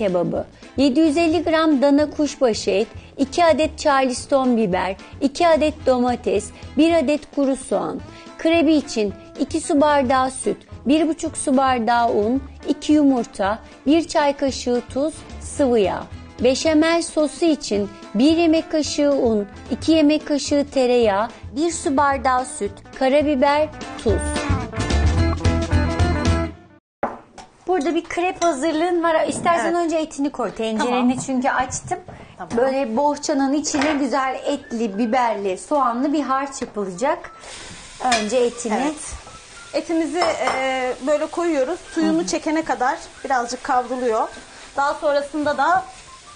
kebabı, 750 gram dana kuşbaşı et, 2 adet charleston biber, 2 adet domates, 1 adet kuru soğan. Krebi için 2 su bardağı süt, 1,5 su bardağı un, 2 yumurta, 1 çay kaşığı tuz, sıvı yağ. Beşamel sosu için 1 yemek kaşığı un, 2 yemek kaşığı tereyağı, 1 su bardağı süt, karabiber, tuz. Burada bir krep hazırlığın var. İstersen Evet. önce etini koy. Tencereni çünkü açtım. Tamam. Böyle bohçanın içine güzel etli, biberli, soğanlı bir harç yapılacak. Önce etini. Evet. Etimizi e, böyle koyuyoruz. Suyunu çekene kadar birazcık kavruluyor. Daha sonrasında da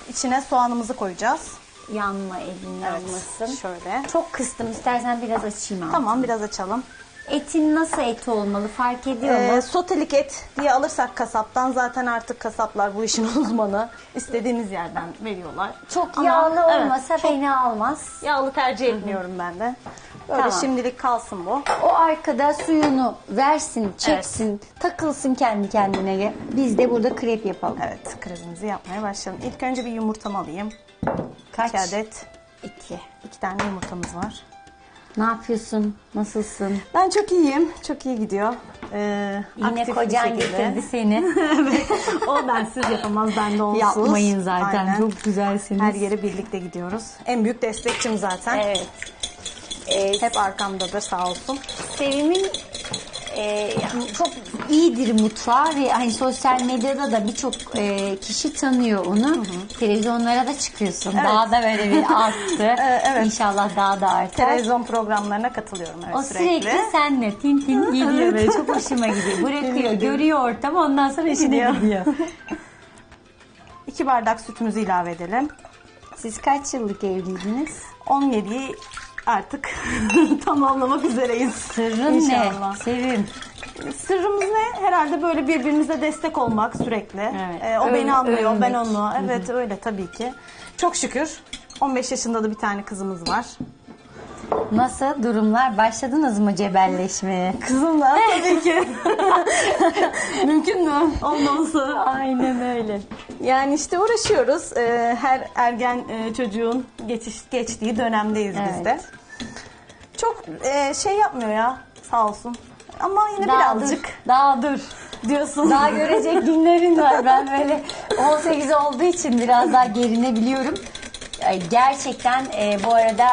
içine soğanımızı koyacağız. Yanma elin yanmasın. Şöyle. Çok kıstım. İstersen biraz açayım abi. Tamam biraz açalım. Etin nasıl et olmalı fark ediyor Ee, mu? sotelik et diye alırsak kasaptan zaten artık kasaplar bu işin uzmanı. İstediğimiz yerden veriyorlar. Çok Ama, yağlı evet, olmasa çok beni almaz. Yağlı tercih etmiyorum ben de. Böyle Tamam. şimdilik kalsın bu. O arkada suyunu versin, çeksin, takılsın kendi kendine. Biz de burada krep yapalım. Evet krepimizi yapmaya başlayalım. İlk önce bir yumurtamı alayım. Kaç? İki adet. İki. İki tane yumurtamız var. Ne yapıyorsun? Nasılsın? Ben çok iyiyim. Çok iyi gidiyor. Ee, Yine aktif bir kocan şekilde. getirdi seni. o bensiz yapamaz, ben de onsuz. Yapmayın zaten. Aynen. Çok güzelsiniz. Her yere birlikte gidiyoruz. En büyük destekçim zaten. Evet. Ee, Hep arkamdadır sağ olsun. Sevim'in e, çok iyidir mutfağı ve hani sosyal medyada da birçok e, kişi tanıyor onu. Televizyonlara da çıkıyorsun. Evet. Daha da böyle bir arttı. Ee, evet. İnşallah daha da artar. Televizyon programlarına katılıyorum evet, O sürekli. sürekli, senle tin tin geliyor böyle çok hoşuma gidiyor. Bırakıyor, görüyor ortamı ondan sonra işine Gidiyor. gidiyor. İki bardak sütümüzü ilave edelim. Siz kaç yıllık evliydiniz? 17'yi artık tamamlamak üzereyiz. Sırrın İnşallah. ne? Sevim. Sırrımız ne? Herhalde böyle birbirimize destek olmak sürekli. Evet. Ee, o Övün- beni anlıyor, ben övünmek. onu. Evet öyle tabii ki. Çok şükür. 15 yaşında da bir tane kızımız var. Nasıl durumlar? Başladınız mı cebelleşmeye? Kızımla tabii ki. Mümkün mü? Olmaması. Aynen öyle. Yani işte uğraşıyoruz. Ee, her ergen e, çocuğun geçiş, geçtiği dönemdeyiz biz Evet. de. Çok e, şey yapmıyor ya sağ olsun. Ama yine Daha birazcık dur. Daha dur. diyorsun. Daha görecek günlerin var. Ben böyle 18 olduğu için biraz daha gerinebiliyorum. Ay, Gerçekten e, bu arada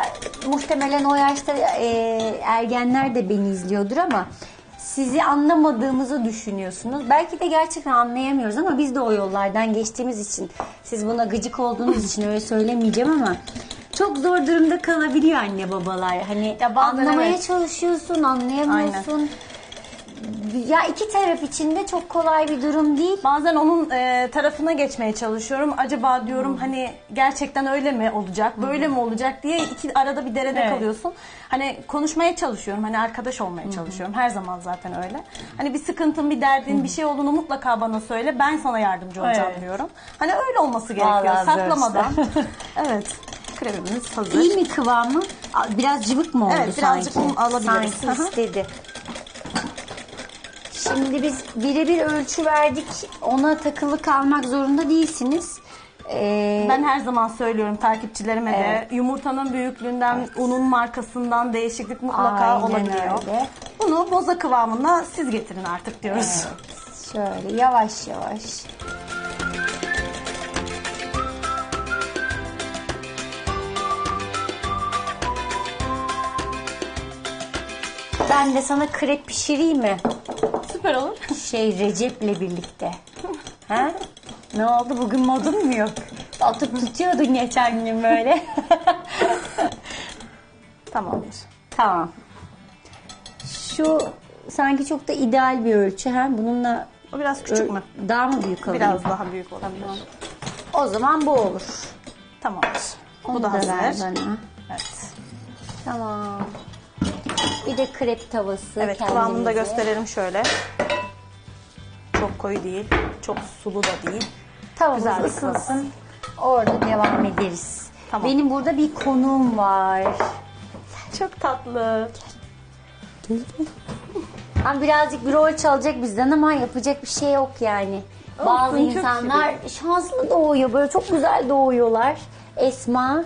muhtemelen o yaşta e, ergenler de beni izliyordur ama sizi anlamadığımızı düşünüyorsunuz. Belki de gerçekten anlayamıyoruz ama biz de o yollardan geçtiğimiz için siz buna gıcık olduğunuz için öyle söylemeyeceğim ama çok zor durumda kalabiliyor anne babalar. Hani Ya bazen anlamaya evet. çalışıyorsun, anlayamıyorsun. Ya iki taraf için de çok kolay bir durum değil. Bazen onun e, tarafına geçmeye çalışıyorum. Acaba diyorum hani gerçekten öyle mi olacak, böyle mi olacak diye iki arada bir derede Evet. kalıyorsun. Hani konuşmaya çalışıyorum, hani arkadaş olmaya çalışıyorum. Her zaman zaten öyle. Hani bir sıkıntın, bir derdin, bir şey olduğunu mutlaka bana söyle. Ben sana yardımcı olacağım Evet. diyorum. Hani öyle olması gerekiyor. Vallahi zor Saklamadan. evet. Kremimiz hazır. İyi mi kıvamı? Biraz cıvık mı oldu Evet, birazcık sanki? un alabiliriz. Sanki istedi. Şimdi biz birebir ölçü verdik. Ona takılı kalmak zorunda değilsiniz. Ee, Ben her zaman söylüyorum takipçilerime de yumurtanın büyüklüğünden, unun markasından değişiklik mutlaka Aynen olabiliyor. öyle. Bunu boza kıvamında siz getirin artık diyoruz. şöyle yavaş yavaş. Ben de sana krep pişireyim mi? Süper olur. Şey Recep'le birlikte. Ha? Ne oldu bugün modun mu yok? Atıp tutuyordun geçen gün böyle. Tamamdır. tamam. Şu sanki çok da ideal bir ölçü. Ha? Bununla O biraz küçük mü? daha mı büyük alayım? Biraz daha büyük olabilir. O zaman bu olur. Tamamdır. Onu Bu da hazır. ver bana. Evet. Tamam. Bir de krep tavası Evet kıvamını da gösterelim şöyle. Çok koyu değil, çok sulu da değil. Tavamız Güzel bir ısınsın. Orada devam ederiz. Tamam. Benim burada bir konuğum var. Çok tatlı. Ama birazcık bir rol çalacak bizden ama yapacak bir şey yok yani. Bazı çok insanlar şanslı doğuyor. Böyle çok güzel doğuyorlar. Esma.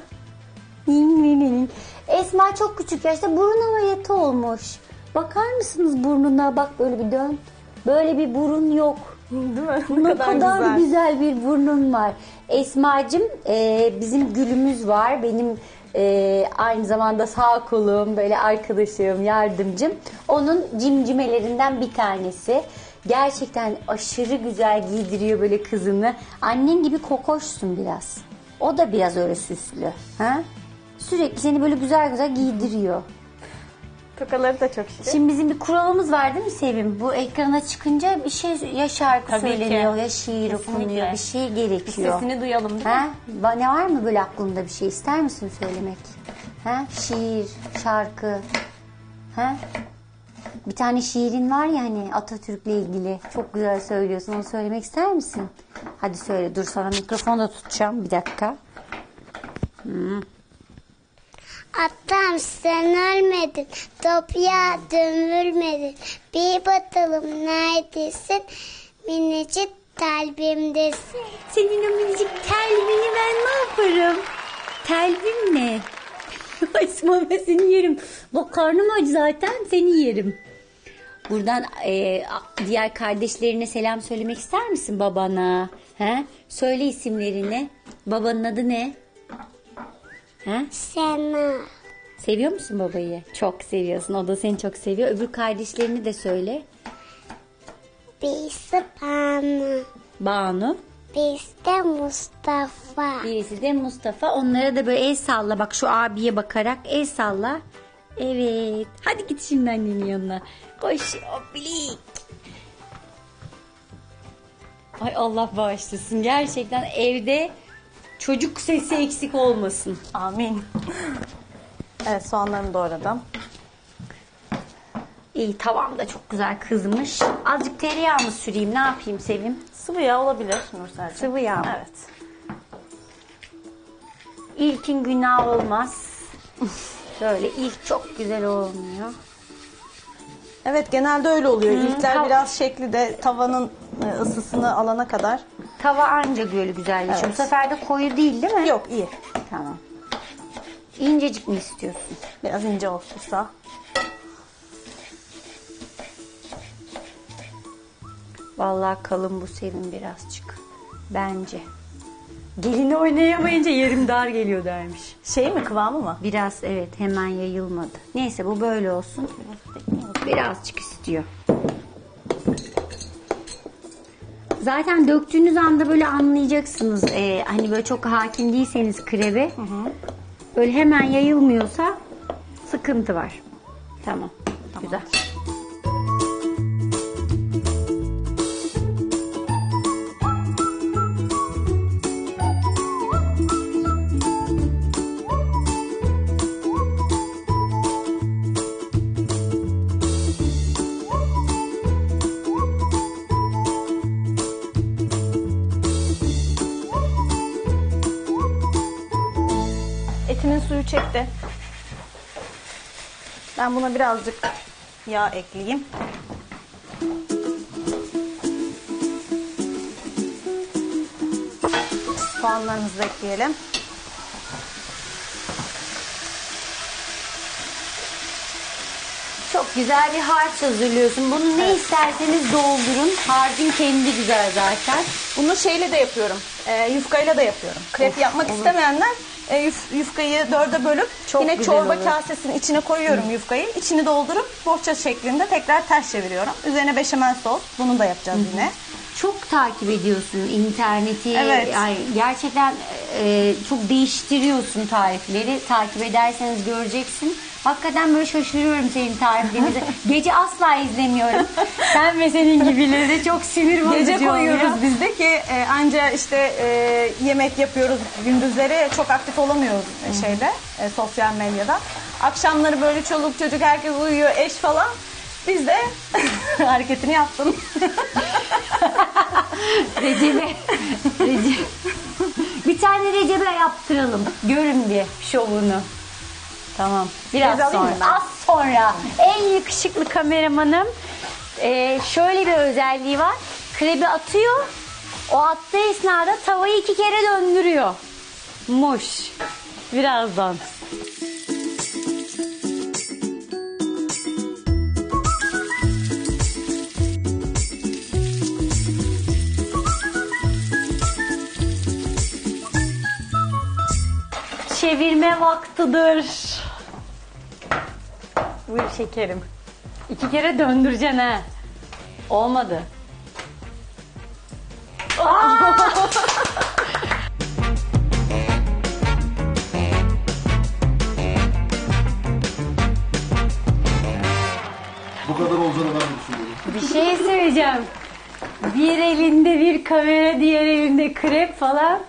Esma çok küçük yaşta burun ameliyatı olmuş. Bakar mısınız burnuna? Bak böyle bir dön. Böyle bir burun yok. Değil mi? Ne kadar, güzel. bir burnun var. Esma'cığım e, bizim gülümüz var. Benim e, aynı zamanda sağ kolum, böyle arkadaşım, yardımcım. Onun cimcimelerinden bir tanesi. Gerçekten aşırı güzel giydiriyor böyle kızını. Annen gibi kokoşsun biraz. O da biraz öyle süslü. Ha? Sürekli seni böyle güzel güzel giydiriyor. Tokaları da çok şirin. Şimdi bizim bir kuralımız var değil mi Sevim? Bu ekrana çıkınca bir şey ya şarkı Tabii ki. söyleniyor ya şiir Kesinlikle. okunuyor bir şey Bir gerekiyor. sesini duyalım değil? Ha? Ne var mı böyle aklında bir şey ister misin söylemek? Ha? Şiir, şarkı. Ha? Bir tane şiirin var ya hani Atatürk'le ilgili. Çok güzel söylüyorsun. Onu söylemek ister misin? Hadi söyle. Dur sana mikrofonu da tutacağım. Bir dakika. Attam sen ölmedin, toprağa gömülmedin. Bir bakalım neredesin, minicik kalbimdesin. Senin o minicik telvini ben ne yaparım? Telvin ne? Esma ben seni yerim. Bak karnım aç zaten seni yerim. Buradan e, diğer kardeşlerine selam söylemek ister misin babana? He? Söyle isimlerini. Babanın adı ne? He? Sana Seviyor musun babayı? Çok seviyorsun. O da seni çok seviyor. Öbür kardeşlerini de söyle. birisi bana, Banu. birisi de Mustafa. Birisi de Mustafa. Onlara da böyle el salla. Bak şu abiye bakarak el salla. Evet. Hadi git şimdi annenin yanına. Koş. Oblik. Ay Allah bağışlasın. Gerçekten evde çocuk sesi eksik olmasın. Amin. Evet soğanlarımı doğradım. İyi tavam da çok güzel kızmış. Azıcık tereyağı mı süreyim? Ne yapayım Sevim? Sıvı yağ olabilir Nursel'cim. Sıvı yağ mı? Evet. İlkin günah olmaz. Şöyle ilk çok güzel olmuyor. Evet genelde öyle oluyor. İlkler biraz şekli de tavanın e, ısısını alana kadar. Tava anca böyle güzelleşiyor. Evet. Bu sefer de koyu değil değil mi? Yok iyi. Tamam. İncecik mi istiyorsun? Biraz ince olursa. Vallahi kalın bu sevim birazcık. Bence. Gelini oynayamayınca yerim dar geliyor dermiş. Şey mi kıvamı mı? Biraz evet hemen yayılmadı. Neyse bu böyle olsun. Birazcık istiyor. Zaten döktüğünüz anda böyle anlayacaksınız. Ee, hani böyle çok hakim değilseniz krebe. Böyle hemen yayılmıyorsa sıkıntı var. Tamam. Güzel. Ben buna birazcık yağ ekleyeyim. Soğanlarımızı ekleyelim. Çok güzel bir harç hazırlıyorsun. Bunu ne isterseniz doldurun. Harcın kendi güzel zaten. Bunu şeyle de yapıyorum. E, yufkayla da yapıyorum. Krep Of, yapmak olur. istemeyenler e, yuf- yufkayı dörde bölüp Çok yine güzel çorba olur. kasesinin içine koyuyorum yufkayı. İçini doldurup bohça şeklinde tekrar ters çeviriyorum. Üzerine beşamel sos. Bunu da yapacağız yine. Çok takip ediyorsun interneti. Evet. Yani gerçekten e, çok değiştiriyorsun tarifleri. Takip ederseniz göreceksin. Hakikaten böyle şaşırıyorum senin tariflerinize. Gece asla izlemiyorum. Sen ve senin gibileri çok sinir bozucu Gece koyuyoruz oluyor. biz de ki e, anca işte e, yemek yapıyoruz gündüzleri çok aktif olamıyoruz e, şeyde e, sosyal medyada. Akşamları böyle çoluk çocuk herkes uyuyor eş falan. Biz de hareketini yaptım. Recep'e. Recep. Bir tane Recep'e yaptıralım. Görün bir şovunu. Tamam. Biraz alayım mı sonra. ben? Az sonra. En yakışıklı kameramanım. Ee, şöyle bir özelliği var. Krebi atıyor. O attığı esnada tavayı iki kere döndürüyor. Muş. Birazdan. Çevirme vaktidir. Buyur şekerim. İki kere döndüreceksin ha. Olmadı. Bu kadar olacağını ben de düşünüyorum. Bir şey söyleyeceğim. Bir elinde bir kamera, diğer elinde krep falan.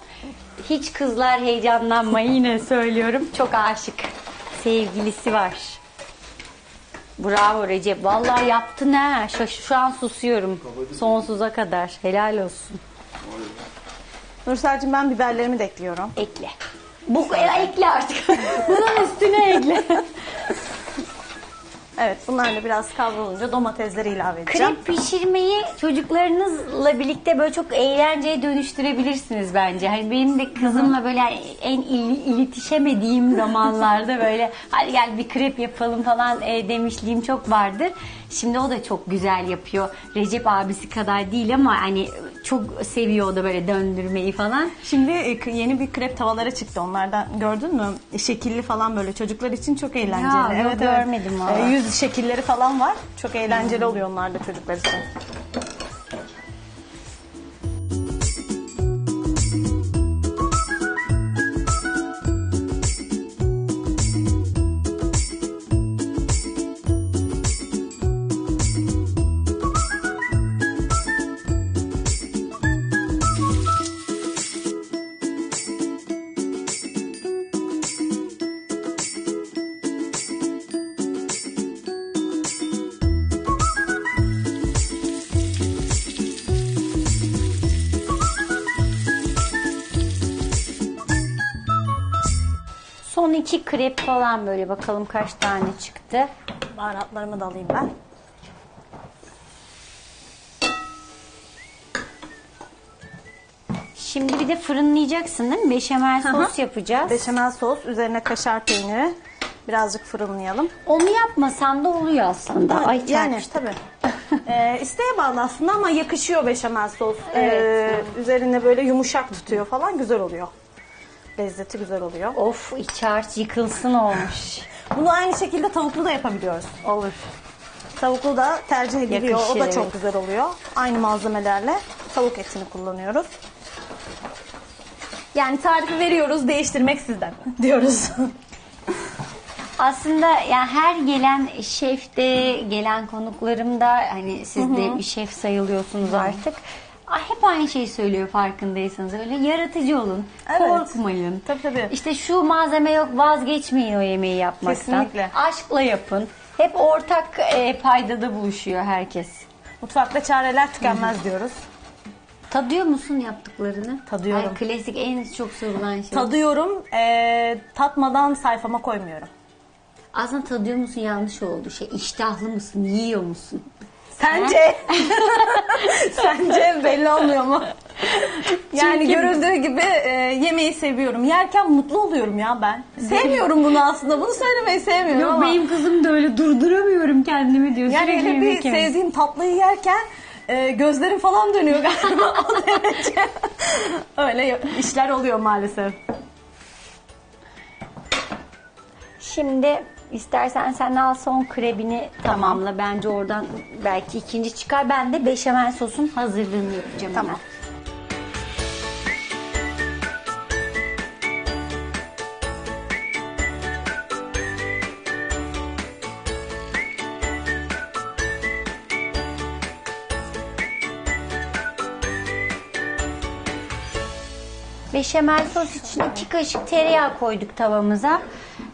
Hiç kızlar heyecanlanmayın yine söylüyorum. Çok aşık. Sevgilisi var. Bravo Recep. Vallahi yaptın ha. Şu, şu an susuyorum. Sonsuza kadar. Helal olsun. Nursel'cim ben biberlerimi de ekliyorum. Ekle. Bu e, ekle artık. Bunun üstüne ekle. Evet bunlar da biraz kavrulunca domatesleri ilave edeceğim. Krep pişirmeyi çocuklarınızla birlikte böyle çok eğlenceye dönüştürebilirsiniz bence. Hani benim de kızımla böyle en il- iletişemediğim zamanlarda böyle hadi gel bir krep yapalım falan e, demişliğim çok vardır. Şimdi o da çok güzel yapıyor. Recep abisi kadar değil ama hani çok seviyor o da böyle döndürmeyi falan. Şimdi e, yeni bir krep tavaları çıktı onlardan gördün mü? E, Şekilli falan böyle çocuklar için çok eğlenceli. Ya, yok, görmedim valla. E, Yüz şekilleri falan var. Çok eğlenceli oluyor onlar da çocuklar için. Krep falan böyle bakalım kaç tane çıktı. Baharatlarımı da alayım ben. Şimdi bir de fırınlayacaksın değil mi? Beşamel sos yapacağız. Beşamel sos, üzerine kaşar peyniri. Birazcık fırınlayalım. Onu yapmasan da oluyor aslında. Ay yani çarpıştı. tabii. ee, isteğe bağlı aslında ama yakışıyor beşamel sos. Evet. Ee, üzerine böyle yumuşak tutuyor falan güzel oluyor. Lezzeti güzel oluyor. Of iç harç yıkılsın olmuş. Bunu aynı şekilde tavuklu da yapabiliyoruz. Olur. Tavuklu da tercih ediliyor. Yakışır, o da çok evet. güzel oluyor. Aynı malzemelerle tavuk etini kullanıyoruz. Yani tarifi veriyoruz, değiştirmek sizden diyoruz. Aslında yani her gelen şef de gelen konuklarım da hani siz de bir şef sayılıyorsunuz artık. Ah, Hep aynı şeyi söylüyor farkındaysanız. Öyle yaratıcı olun. Evet. Korkmayın. Tabii, tabii. İşte şu malzeme yok vazgeçmeyin o yemeği yapmaktan. Kesinlikle. Aşkla yapın. Hep ortak e, paydada buluşuyor herkes. Mutfakta çareler tükenmez diyoruz. Tadıyor musun yaptıklarını? Tadıyorum. Ay, klasik en çok sorulan şey. Tadıyorum, ee, tatmadan sayfama koymuyorum. Aslında tadıyor musun yanlış oldu. Şey iştahlı mısın? Yiyor musun? Sence? Sence belli olmuyor mu? Yani Çünkü- görüldüğü gibi e, yemeği seviyorum. Yerken mutlu oluyorum ya ben. Sevmiyorum bunu aslında. Bunu söylemeyi sevmiyorum Yok ama. benim kızım da öyle durduramıyorum kendimi diyor. yani Sürekli hele bir yemek. sevdiğim tatlıyı yerken e, gözlerim falan dönüyor galiba o derece. Öyle işler oluyor maalesef. Şimdi istersen sen al son krebini tamamla. Bence oradan belki ikinci çıkar. Ben de beşamel sosun hazırlığını yapacağım Tamam. hemen. Beşamel sos için iki kaşık tereyağı koyduk tavamıza.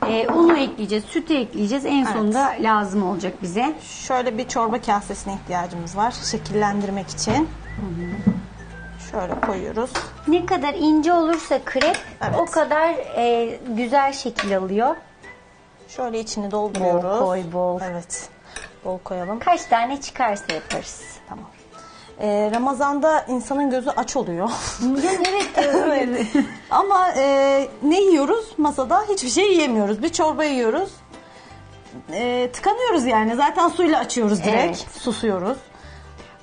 Ee, unu ekleyeceğiz, sütü ekleyeceğiz. En sonunda lazım olacak bize. Şöyle bir çorba kasesine ihtiyacımız var şekillendirmek için. Şöyle koyuyoruz. Ne kadar ince olursa krep Evet. o kadar e, güzel şekil alıyor. Şöyle içini dolduruyoruz. Bol koy, bol. Evet. Bol koyalım. Kaç tane çıkarsa yaparız. Tamam. Ee, Ramazan'da insanın gözü aç oluyor. evet. Evet. Ama e, ne yiyoruz masada? Hiçbir şey yiyemiyoruz. Bir çorba yiyoruz. E, tıkanıyoruz yani. Zaten suyla açıyoruz direkt. Evet. Susuyoruz.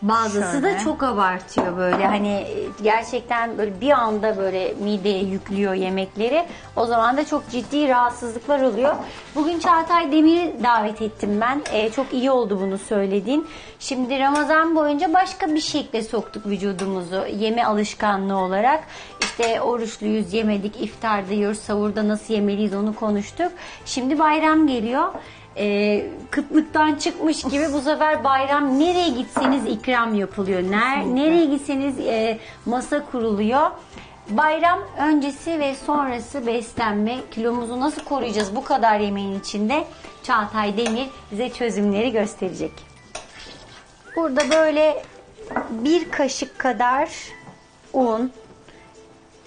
Bazısı Şöyle. da çok abartıyor böyle hani e, gerçekten böyle bir anda böyle mideye yüklüyor yemekleri. O zaman da çok ciddi rahatsızlıklar oluyor. Bugün Çağatay Demir'i davet ettim ben. E, çok iyi oldu bunu söylediğin. Şimdi Ramazan boyunca başka bir şekle soktuk vücudumuzu yeme alışkanlığı olarak. İşte oruçluyuz yemedik, iftarda yiyoruz, savurda nasıl yemeliyiz onu konuştuk. Şimdi bayram geliyor e, kıtlıktan çıkmış gibi bu sefer bayram nereye gitseniz ikram yapılıyor. Ner, nereye gitseniz e, masa kuruluyor. Bayram öncesi ve sonrası beslenme kilomuzu nasıl koruyacağız bu kadar yemeğin içinde? Çağatay Demir bize çözümleri gösterecek. Burada böyle bir kaşık kadar un,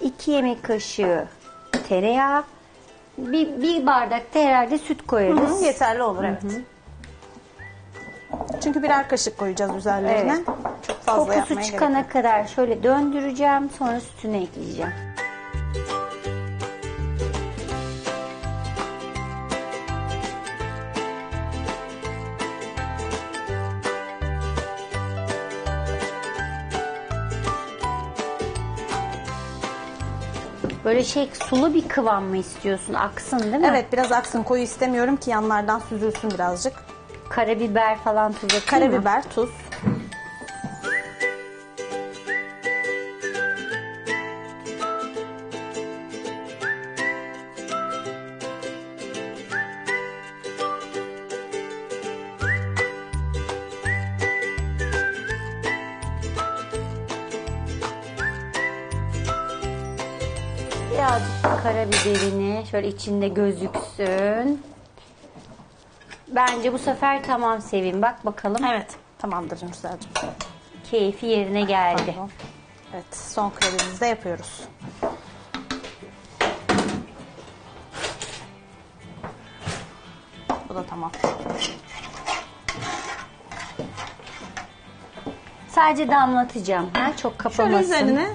iki yemek kaşığı tereyağı, bir, bir bardak da herhalde süt koyarız. Hı, yeterli olur evet. Çünkü birer kaşık koyacağız üzerlerine. Evet. Çok fazla Kokusu yapmaya gerek çıkana yok. kadar şöyle döndüreceğim. Sonra sütünü ekleyeceğim. Böyle şey sulu bir kıvam mı istiyorsun? Aksın değil mi? Evet biraz aksın koyu istemiyorum ki yanlardan süzülsün birazcık. Karabiber falan tuz atayım mı? Karabiber, tuz. Karabiberini şöyle içinde gözüksün. Bence bu sefer tamam Sevim. Bak bakalım. Evet tamamdır Nursel'cim. Keyfi yerine geldi. Pardon. Evet son kremimizi de yapıyoruz. Bu da tamam. Sadece damlatacağım. Ha? Çok kapamasın. Şöyle üzerine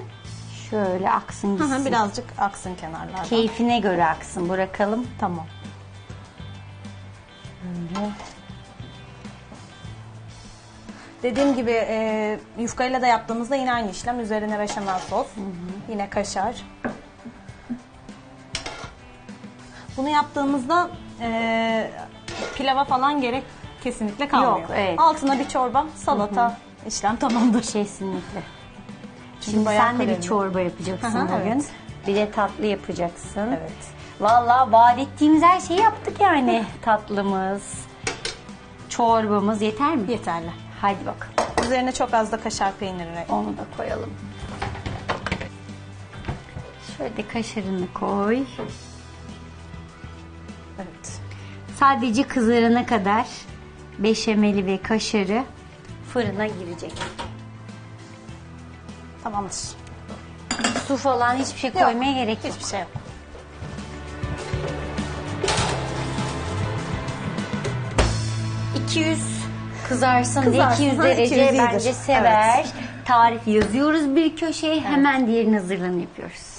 Şöyle aksın hı gitsin. hı, birazcık aksın kenarlardan. Keyfine göre aksın. Bırakalım. Tamam. Dediğim gibi e, yufkayla da yaptığımızda yine aynı işlem. Üzerine beşamel sos, yine kaşar. Bunu yaptığımızda e, pilava falan gerek kesinlikle kalmıyor. Yok, evet. Altına bir çorba, salata, işlem tamamdır. Kesinlikle. Şimdi bayağı sen de bir çorba yapacaksın hı, bugün. evet. Bir de tatlı yapacaksın. Evet. Vallahi vaat ettiğimiz her şeyi yaptık yani. Tatlımız, çorbamız yeter mi? Yeterli. Hadi bakalım. Üzerine çok az da kaşar peynirini Onu da koyalım. Şöyle kaşarını koy. Evet. Sadece kızarana kadar beşameli ve kaşarı fırına girecek. Tamamdır. Su falan hiçbir şey koymaya gerek yok. Hiçbir şey yok. ...200 kızarsın diye Kızarsın, 200 ha, derece 200 iyidir. bence sever. Tarif yazıyoruz bir köşeye hemen diğerini hazırlanı yapıyoruz.